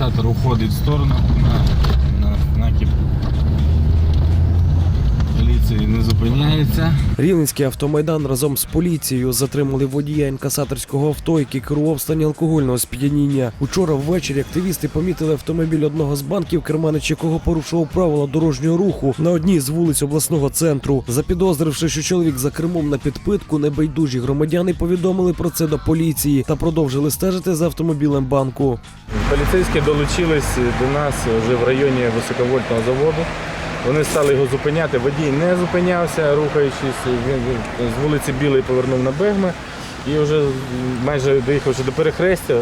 інкасатор уходить в сторону на, на накіп. Поліції не зупиняється. Рівненський автомайдан разом з поліцією затримали водія інкасаторського авто, який керував в стані алкогольного сп'яніння. Учора ввечері активісти помітили автомобіль одного з банків, керманич якого порушував правила дорожнього руху на одній з вулиць обласного центру. Запідозривши, що чоловік за кермом на підпитку, небайдужі громадяни повідомили про це до поліції та продовжили стежити за автомобілем банку. Поліцейські долучились до нас вже в районі високовольтного заводу. Вони стали його зупиняти. Водій не зупинявся, рухаючись. Він з вулиці Білої повернув на Бегми і вже майже доїхавши до перехрестя,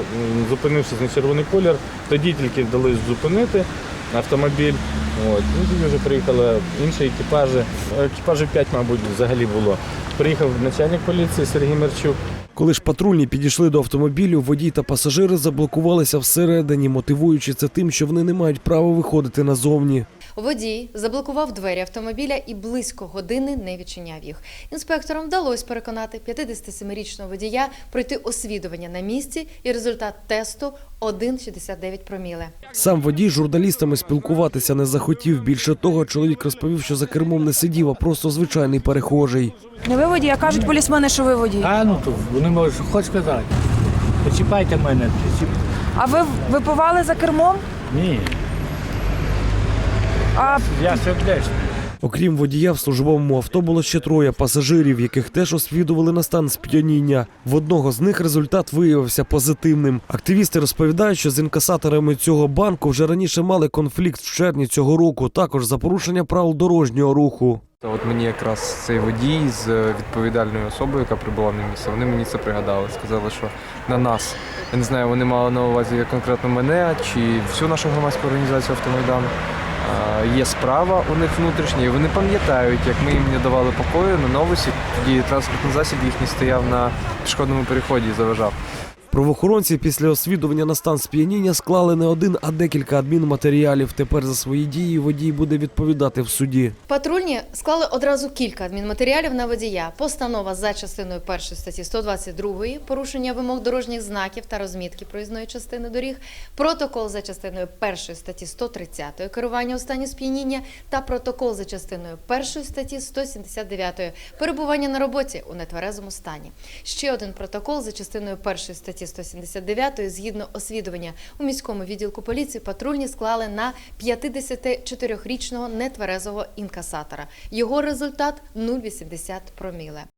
зупинившись на червоний колір, тоді тільки вдалося зупинити автомобіль. От. Ну, тоді вже приїхали інші екіпажі. Екіпажів 5, мабуть, взагалі було. Приїхав начальник поліції Сергій Мерчук. Коли ж патрульні підійшли до автомобілю, водій та пасажири заблокувалися всередині, мотивуючи це тим, що вони не мають права виходити назовні. Водій заблокував двері автомобіля і близько години не відчиняв їх. Інспекторам вдалося переконати 57-річного водія пройти освідування на місці і результат тесту 1,69 проміле. Сам водій з журналістами спілкуватися не захотів. Більше того, чоловік розповів, що за кермом не сидів, а просто звичайний перехожий. Не ви водій, а кажуть полісмени, що ви водій. А ну то вони можуть хоч сказати. Почіпайте мене. А ви випивали за кермом? Ні, А я сердечний. Окрім водія, в службовому авто було ще троє пасажирів, яких теж освідували на стан сп'яніння. В одного з них результат виявився позитивним. Активісти розповідають, що з інкасаторами цього банку вже раніше мали конфлікт в червні цього року, також за порушення правил дорожнього руху. Та От мені якраз цей водій з відповідальною особою, яка прибула на місце, вони мені це пригадали. Сказали, що на нас, я не знаю, вони мали на увазі конкретно мене чи всю нашу громадську організацію автомайдану. Є справа у них внутрішня, і вони пам'ятають, як ми їм не давали покою на новосі. Тоді транспортний засіб їхній стояв на пішохідному переході і заважав. Правоохоронці після освідування на стан сп'яніння склали не один, а декілька адмінматеріалів. Тепер за свої дії водій буде відповідати в суді. Патрульні склали одразу кілька адмінматеріалів на водія. Постанова за частиною першої статті 122 порушення вимог дорожніх знаків та розмітки проїзної частини доріг, протокол за частиною першої статті 130 керування у стані сп'яніння та протокол за частиною першої статті 179 перебування на роботі у нетверезому стані. Ще один протокол за частиною першої статті 179 згідно освідування у міському відділку поліції патрульні склали на 54-річного нетверезого інкасатора. Його результат 0,80 проміле.